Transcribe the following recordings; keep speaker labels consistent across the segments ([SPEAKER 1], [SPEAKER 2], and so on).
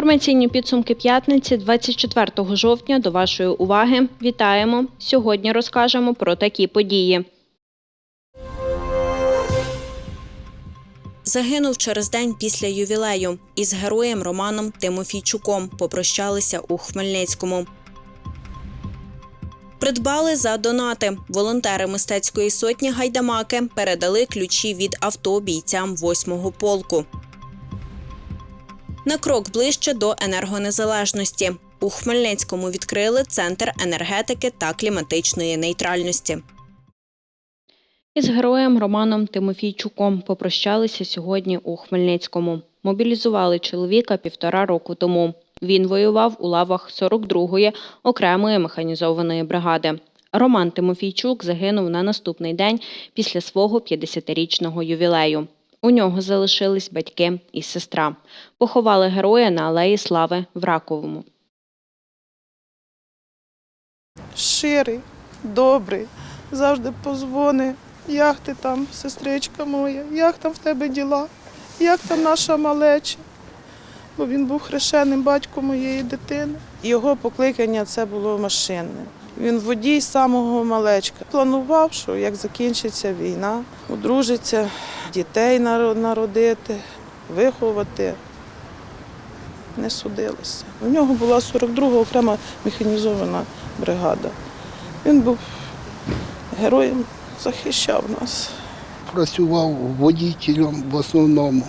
[SPEAKER 1] Інформаційні підсумки п'ятниці 24 жовтня до вашої уваги. Вітаємо! Сьогодні розкажемо про такі події. Загинув через день після ювілею. Із героєм Романом Тимофійчуком попрощалися у Хмельницькому. Придбали за донати. Волонтери мистецької сотні гайдамаки передали ключі від авто бійцям 8-го полку. На крок ближче до енергонезалежності. У Хмельницькому відкрили центр енергетики та кліматичної нейтральності. Із героєм Романом Тимофійчуком попрощалися сьогодні у Хмельницькому. Мобілізували чоловіка півтора року тому. Він воював у лавах 42-ї окремої механізованої бригади. Роман Тимофійчук загинув на наступний день після свого 50-річного ювілею. У нього залишились батьки і сестра. Поховали героя на алеї Слави в Раковому.
[SPEAKER 2] щирий, добрий, завжди позвони. Як ти там, сестричка моя, як там в тебе діла, як там наша малеча? Бо він був хрещеним батьком моєї дитини. Його покликання це було машинне. Він водій самого малечка. Планував, що як закінчиться війна, одружиться, дітей народити, виховати. Не судилося. У нього була 42-га окрема механізована бригада. Він був героєм, захищав нас.
[SPEAKER 3] працював водителем в основному.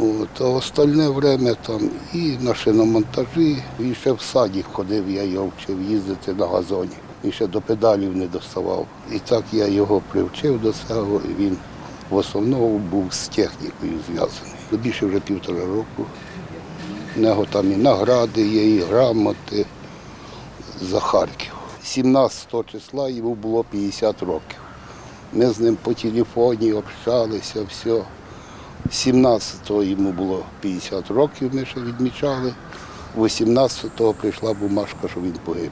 [SPEAKER 3] От, а остальне время там і на шиномонтажі, і ще в саді ходив, я його вчив їздити на газоні. І ще до педалів не доставав. І так я його привчив до цього, і він в основному був з технікою зв'язаний. Більше вже півтора року. У нього там і награди є, і грамоти за Харків. 17 числа йому було 50 років. Ми з ним по телефоні общалися, все. 17-го йому було 50 років, ми ще відмічали. 18-го прийшла бумажка, що він погиб.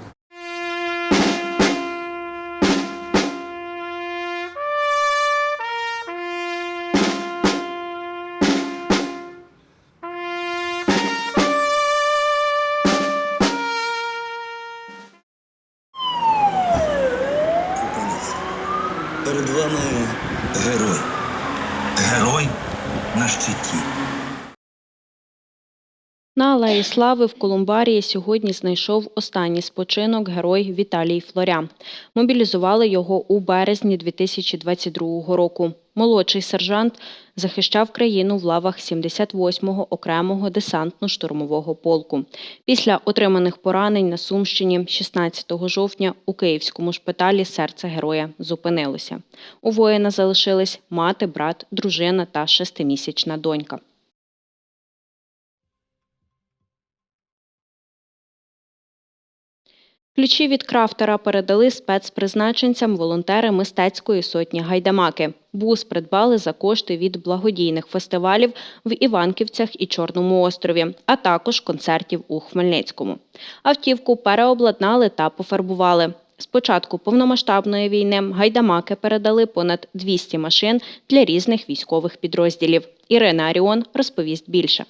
[SPEAKER 1] Алеї Слави в Колумбарії сьогодні знайшов останній спочинок герой Віталій Флоря. Мобілізували його у березні 2022 року. Молодший сержант захищав країну в лавах 78-го окремого десантно-штурмового полку. Після отриманих поранень на Сумщині 16 жовтня у київському шпиталі серце героя зупинилося. У воїна залишились мати, брат, дружина та шестимісячна донька. Ключі від крафтера передали спецпризначенцям волонтери мистецької сотні гайдамаки. Бус придбали за кошти від благодійних фестивалів в Іванківцях і Чорному острові, а також концертів у Хмельницькому. Автівку переобладнали та пофарбували. З початку повномасштабної війни гайдамаки передали понад 200 машин для різних військових підрозділів. Ірина Аріон розповість більше.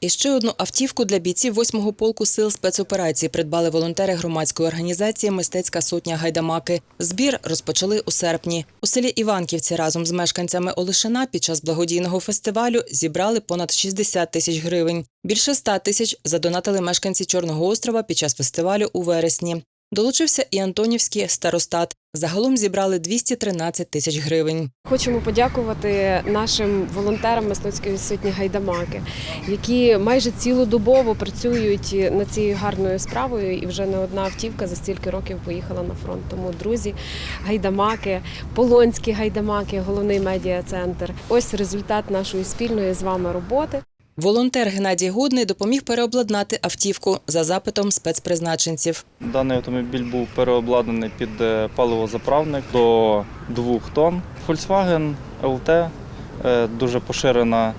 [SPEAKER 4] І ще одну автівку для бійців 8-го полку сил спецоперації придбали волонтери громадської організації Мистецька сотня Гайдамаки. Збір розпочали у серпні. У селі Іванківці разом з мешканцями Олешина під час благодійного фестивалю зібрали понад 60 тисяч гривень. Більше 100 тисяч задонатили мешканці Чорного острова під час фестивалю у вересні. Долучився і Антонівський старостат. Загалом зібрали 213 тисяч гривень.
[SPEAKER 5] Хочемо подякувати нашим волонтерам мистецької сотні гайдамаки, які майже цілодобово працюють над цією гарною справою. І вже не одна автівка за стільки років поїхала на фронт. Тому друзі, гайдамаки, полонські гайдамаки, головний медіа-центр. Ось результат нашої спільної з вами роботи.
[SPEAKER 4] Волонтер Геннадій Гудний допоміг переобладнати автівку за запитом спецпризначенців.
[SPEAKER 6] Даний автомобіль був переобладнаний під е, паливозаправник до 2 тонн. Volkswagen LT е, дуже поширена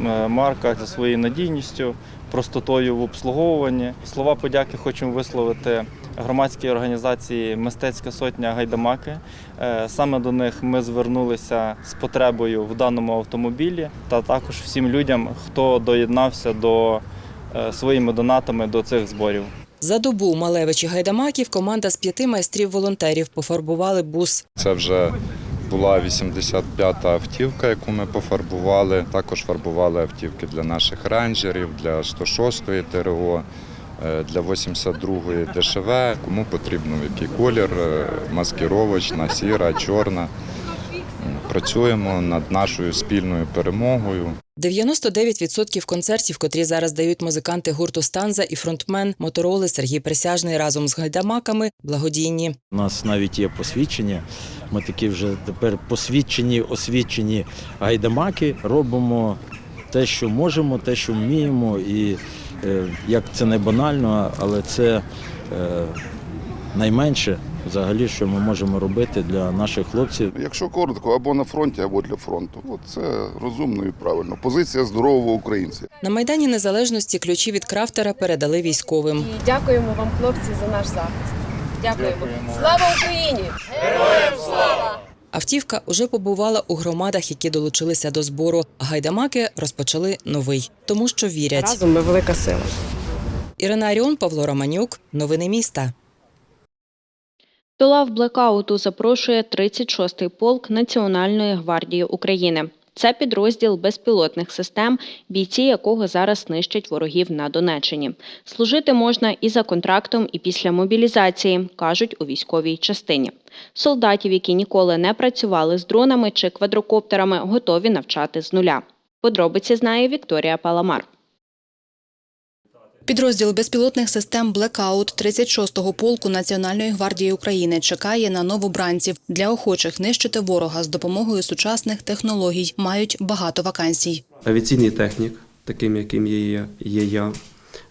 [SPEAKER 6] е, марка за своєю надійністю, простотою в обслуговуванні. Слова подяки хочемо висловити громадській організації Мистецька сотня Гайдамаки. Е, Саме до них ми звернулися з потребою в даному автомобілі та також всім людям, хто доєднався до е, своїми донатами до цих зборів.
[SPEAKER 4] За добу Малевичі Гайдамаків команда з п'яти майстрів-волонтерів пофарбували бус.
[SPEAKER 7] Це вже була 85-та автівка, яку ми пофарбували. Також фарбували автівки для наших рейнджерів, для 106-ї ТРО, для 82-ї ДШВ. Кому потрібно який колір, е, маскировочна, сіра, чорна. Працюємо над нашою спільною перемогою.
[SPEAKER 4] 99% концертів, котрі зараз дають музиканти гурту Станза і фронтмен Мотороли Сергій Присяжний разом з гайдамаками благодійні.
[SPEAKER 8] У нас навіть є посвідчення. Ми такі вже тепер посвідчені, освічені гайдамаки. Робимо те, що можемо, те, що вміємо. І е, як це не банально, але це е, найменше взагалі, що ми можемо робити для наших хлопців.
[SPEAKER 9] Якщо коротко, або на фронті, або для фронту. От це розумно і правильно. Позиція здорового українця.
[SPEAKER 4] На Майдані Незалежності ключі від крафтера передали військовим.
[SPEAKER 5] І дякуємо вам, хлопці, за наш захист. Дякуємо. Слава Україні!
[SPEAKER 4] Автівка уже побувала у громадах, які долучилися до збору. Гайдамаки розпочали новий, тому що вірять.
[SPEAKER 5] Разом ми велика сила.
[SPEAKER 4] Ірина Аріон, Павло Романюк. Новини міста.
[SPEAKER 1] До лав блекауту запрошує 36-й полк Національної гвардії України. Це підрозділ безпілотних систем, бійці якого зараз нищать ворогів на Донеччині. Служити можна і за контрактом, і після мобілізації, кажуть у військовій частині. Солдатів, які ніколи не працювали з дронами чи квадрокоптерами, готові навчати з нуля. Подробиці знає Вікторія Паламар.
[SPEAKER 10] Підрозділ безпілотних систем Blackout 36-го полку Національної гвардії України чекає на новобранців для охочих нищити ворога з допомогою сучасних технологій. Мають багато вакансій.
[SPEAKER 11] авіаційний технік, таким яким є, є я,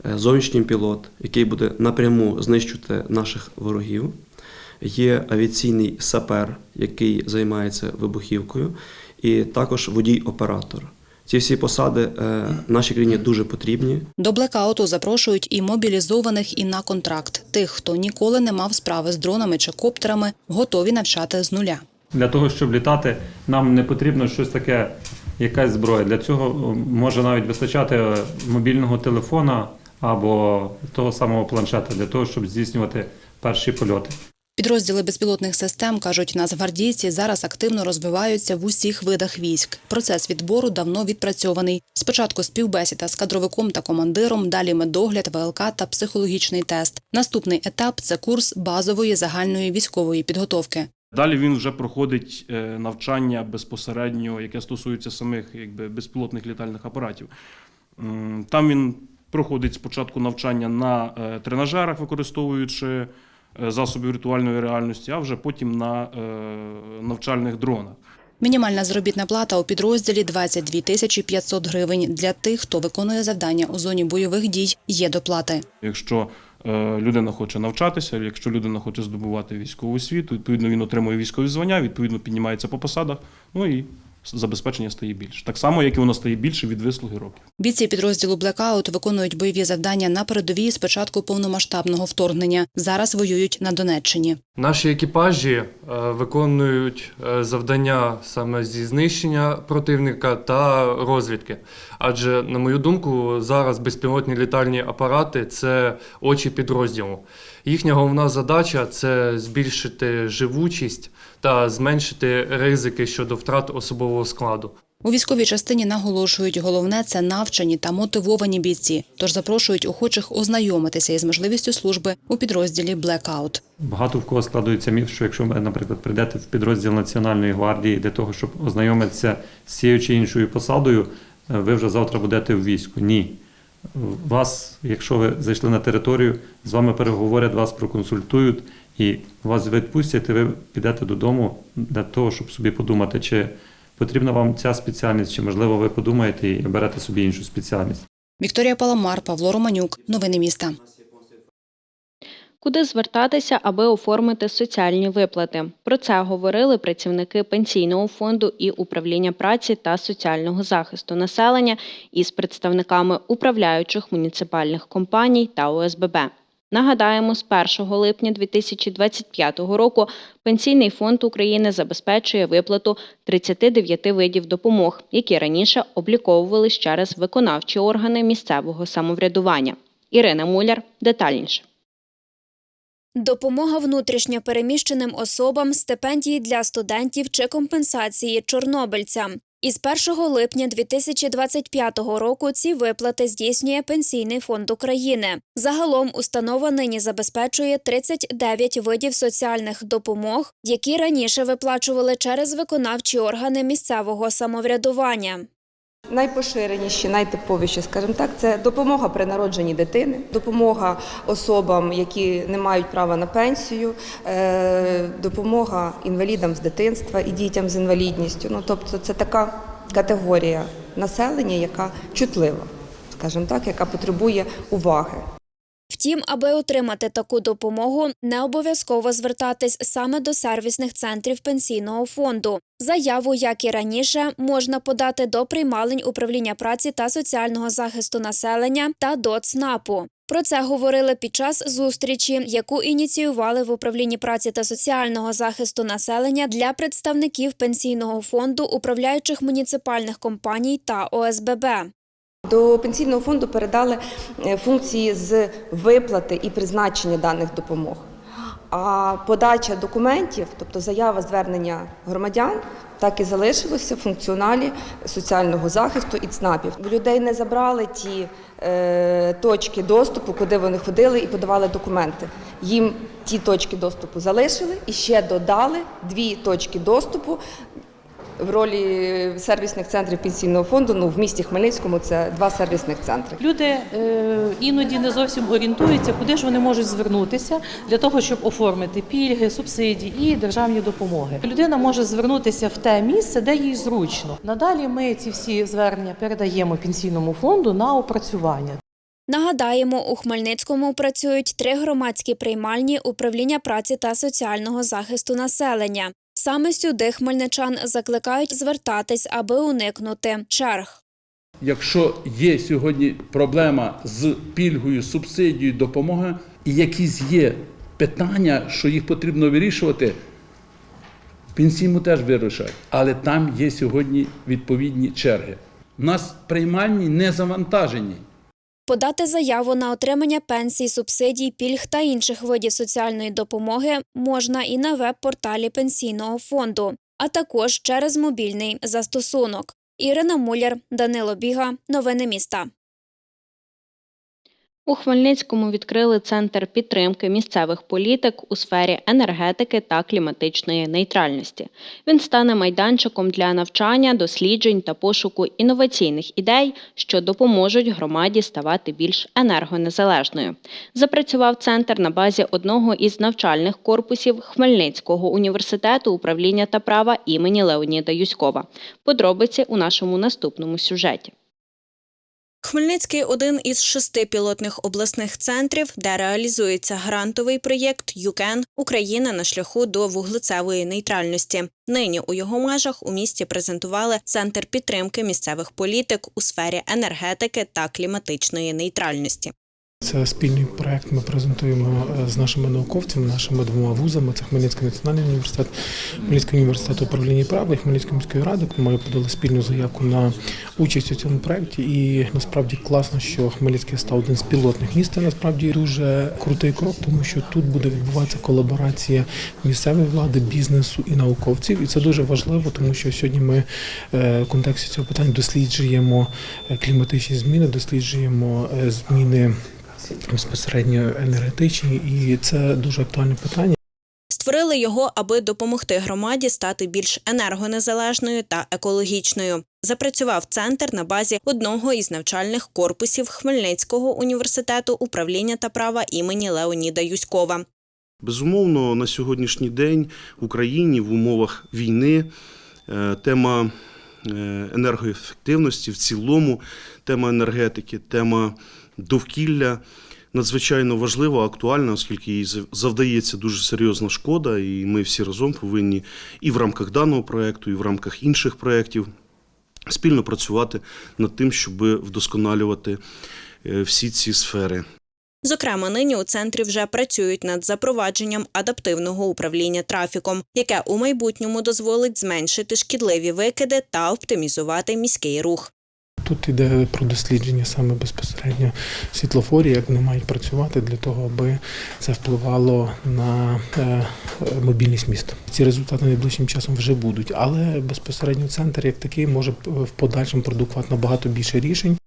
[SPEAKER 11] е, зовнішній пілот, який буде напряму знищувати наших ворогів. Є авіаційний сапер, який займається вибухівкою, і також водій-оператор. Ці всі посади е, нашій країні дуже потрібні.
[SPEAKER 10] До блекауту запрошують і мобілізованих, і на контракт. Тих, хто ніколи не мав справи з дронами чи коптерами, готові навчати з нуля.
[SPEAKER 12] Для того, щоб літати, нам не потрібно щось таке, якась зброя. Для цього може навіть вистачати мобільного телефона або того самого планшета для того, щоб здійснювати перші польоти.
[SPEAKER 10] Підрозділи безпілотних систем кажуть, нацгвардійці зараз активно розвиваються в усіх видах військ. Процес відбору давно відпрацьований. Спочатку співбесіда з кадровиком та командиром, далі медогляд, ВЛК та психологічний тест. Наступний етап це курс базової загальної військової підготовки.
[SPEAKER 12] Далі він вже проходить е, навчання безпосередньо, яке стосується самих якби, безпілотних літальних апаратів. Там він проходить спочатку навчання на е, тренажерах, використовуючи е, засоби віртуальної реальності, а вже потім на е, навчальних дронах.
[SPEAKER 10] Мінімальна заробітна плата у підрозділі 22 тисячі 500 гривень. Для тих, хто виконує завдання у зоні бойових дій, є доплати.
[SPEAKER 12] Якщо е, людина хоче навчатися, якщо людина хоче здобувати військову освіту, відповідно він отримує військові звання, відповідно піднімається по посадах, ну і забезпечення стає більше. Так само, як і воно стає більше від вислуги років.
[SPEAKER 10] Бійці підрозділу Blackout виконують бойові завдання на передовій з початку повномасштабного вторгнення. Зараз воюють на Донеччині.
[SPEAKER 11] Наші екіпажі е, виконують е, завдання саме зі знищення противника та розвідки. Адже, на мою думку, зараз безпілотні літальні апарати це очі підрозділу. Їхня головна задача це збільшити живучість та зменшити ризики щодо втрат особового складу.
[SPEAKER 10] У військовій частині наголошують, головне це навчені та мотивовані бійці. Тож запрошують охочих ознайомитися із можливістю служби у підрозділі Blackout.
[SPEAKER 12] Багато в кого складується міф, що якщо ви, наприклад, прийдете в підрозділ Національної гвардії для того, щоб ознайомитися з цією чи іншою посадою, е, ви вже завтра будете в війську. Ні. Вас, якщо ви зайшли на територію, з вами переговорять, вас проконсультують і вас відпустять, і ви підете додому для того, щоб собі подумати, чи потрібна вам ця спеціальність, чи можливо ви подумаєте і берете собі іншу спеціальність.
[SPEAKER 10] Вікторія Паламар, Павло Романюк. Новини міста.
[SPEAKER 1] Куди звертатися, аби оформити соціальні виплати? Про це говорили працівники пенсійного фонду і управління праці та соціального захисту населення із представниками управляючих муніципальних компаній та ОСББ. Нагадаємо, з 1 липня 2025 року Пенсійний фонд України забезпечує виплату 39 видів допомог, які раніше обліковувались через виконавчі органи місцевого самоврядування. Ірина Муляр детальніше.
[SPEAKER 13] Допомога внутрішньо переміщеним особам, стипендії для студентів чи компенсації чорнобильцям. Із 1 липня 2025 року ці виплати здійснює Пенсійний фонд України. Загалом установа нині забезпечує 39 видів соціальних допомог, які раніше виплачували через виконавчі органи місцевого самоврядування.
[SPEAKER 14] Найпоширеніші, найтиповіші, скажімо так, це допомога при народженні дитини, допомога особам, які не мають права на пенсію, е, допомога інвалідам з дитинства і дітям з інвалідністю. Ну тобто, це така категорія населення, яка чутлива, скажімо так, яка потребує уваги.
[SPEAKER 13] Втім, аби отримати таку допомогу, не обов'язково звертатись саме до сервісних центрів пенсійного фонду. Заяву, як і раніше, можна подати до приймалень управління праці та соціального захисту населення та до ЦНАПу. Про це говорили під час зустрічі, яку ініціювали в управлінні праці та соціального захисту населення для представників пенсійного фонду, управляючих муніципальних компаній та ОСББ.
[SPEAKER 14] До пенсійного фонду передали е, функції з виплати і призначення даних допомог. А подача документів, тобто заява звернення громадян, так і залишилося в функціоналі соціального захисту і ЦНАПів. Людей не забрали ті е, точки доступу, куди вони ходили і подавали документи. Їм ті точки доступу залишили і ще додали дві точки доступу в ролі сервісних центрів пенсійного фонду. Ну в місті Хмельницькому це два сервісних центри.
[SPEAKER 15] Люди е, іноді не зовсім орієнтуються, куди ж вони можуть звернутися для того, щоб оформити пільги, субсидії і державні допомоги. Людина може звернутися в те місце, де їй зручно. Надалі ми ці всі звернення передаємо пенсійному фонду на опрацювання.
[SPEAKER 13] Нагадаємо, у Хмельницькому працюють три громадські приймальні управління праці та соціального захисту населення. Саме сюди хмельничан закликають звертатись, аби уникнути черг.
[SPEAKER 16] Якщо є сьогодні проблема з пільгою, субсидією, допомогою, і якісь є питання, що їх потрібно вирішувати, пенсійну теж вирішають. Але там є сьогодні відповідні черги. У нас приймальні не завантажені.
[SPEAKER 13] Подати заяву на отримання пенсій, субсидій, пільг та інших видів соціальної допомоги можна і на веб-порталі пенсійного фонду, а також через мобільний застосунок. Ірина Муляр, Данило Біга. Новини міста.
[SPEAKER 1] У Хмельницькому відкрили центр підтримки місцевих політик у сфері енергетики та кліматичної нейтральності. Він стане майданчиком для навчання, досліджень та пошуку інноваційних ідей, що допоможуть громаді ставати більш енергонезалежною. Запрацював центр на базі одного із навчальних корпусів Хмельницького університету управління та права імені Леоніда Юськова. Подробиці у нашому наступному сюжеті. Хмельницький один із шести пілотних обласних центрів, де реалізується грантовий проєкт «ЮКЕН Україна на шляху до вуглецевої нейтральності. Нині у його межах у місті презентували центр підтримки місцевих політик у сфері енергетики та кліматичної нейтральності.
[SPEAKER 17] Це спільний проект. Ми презентуємо е, з нашими науковцями, нашими двома вузами. Це Хмельницький національний університет, Хмельницький університет управління права і Хмельницької міської ради. Ми подали спільну заявку на участь у цьому проекті. І насправді класно, що Хмельницький став один з пілотних міст. Це насправді дуже крутий крок, тому що тут буде відбуватися колаборація місцевої влади, бізнесу і науковців. І це дуже важливо, тому що сьогодні ми е, в контексті цього питання досліджуємо е, кліматичні зміни, досліджуємо зміни безпосередньо енергетичні, і це дуже актуальне питання.
[SPEAKER 1] Створили його, аби допомогти громаді стати більш енергонезалежною та екологічною. Запрацював центр на базі одного із навчальних корпусів Хмельницького університету управління та права імені Леоніда Юськова.
[SPEAKER 18] Безумовно, на сьогоднішній день в Україні в умовах війни е, тема е, енергоефективності в цілому, тема енергетики, тема довкілля надзвичайно важлива, актуальна, оскільки їй завдається дуже серйозна шкода, і ми всі разом повинні і в рамках даного проєкту, і в рамках інших проєктів спільно працювати над тим, щоб вдосконалювати е, всі ці сфери.
[SPEAKER 1] Зокрема, нині у центрі вже працюють над запровадженням адаптивного управління трафіком, яке у майбутньому дозволить зменшити шкідливі викиди та оптимізувати міський рух.
[SPEAKER 17] Тут йде про дослідження саме безпосередньо світлофорів, як вони мають працювати для того, аби це впливало на е, е, мобільність міста. Ці результати найближчим часом вже будуть, але безпосередньо центр як такий може в подальшому продукувати набагато більше рішень.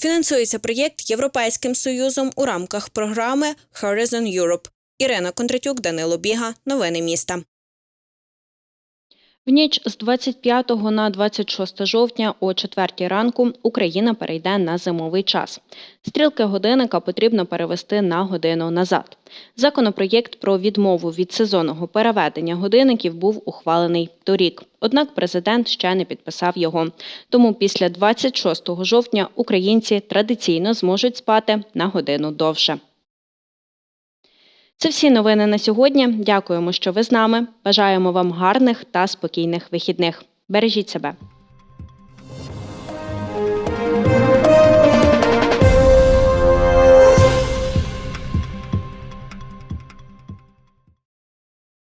[SPEAKER 1] Фінансується проєкт Європейським Союзом у рамках програми Horizon Europe. Ірина Кондратюк, Данило Біга. Новини міста. В ніч з 25 на 26 жовтня о 4 ранку Україна перейде на зимовий час. Стрілки годинника потрібно перевести на годину назад. Законопроєкт про відмову від сезонного переведення годинників був ухвалений торік. Однак президент ще не підписав його. Тому після 26 жовтня українці традиційно зможуть спати на годину довше. Це всі новини на сьогодні. Дякуємо, що ви з нами. Бажаємо вам гарних та спокійних вихідних. Бережіть себе.